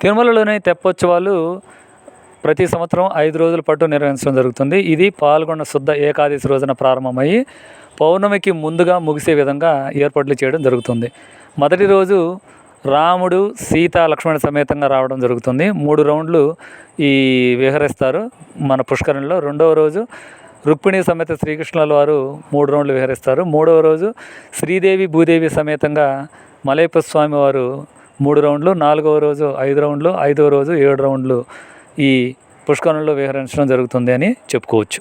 తిరుమలలోని తెప్పోత్సవాలు ప్రతి సంవత్సరం ఐదు రోజుల పాటు నిర్వహించడం జరుగుతుంది. ఇది పాల్గొన్న శుద్ధ ఏకాదశి రోజున ప్రారంభమయ్యి పౌర్ణమికి ముందుగా ముగిసే విధంగా ఏర్పాట్లు చేయడం జరుగుతుంది. మొదటి రోజు రాముడు సీత లక్ష్మణ సమేతంగా రావడం జరుగుతుంది. మూడు రౌండ్లు ఈ విహరిస్తారు మన పుష్కరంలో. రెండవ రోజు రుక్మిణి సమేత శ్రీకృష్ణుల వారు మూడు రౌండ్లు విహరిస్తారు. మూడవ రోజు శ్రీదేవి భూదేవి సమేతంగా మలయప్ప స్వామి వారు మూడు రౌండ్లు నాలుగవ రోజు ఐదు రౌండ్లు ఐదవ రోజు ఏడు రౌండ్లు ఈ పుష్కరంలో విహరించడం జరుగుతుంది అని చెప్పుకోవచ్చు.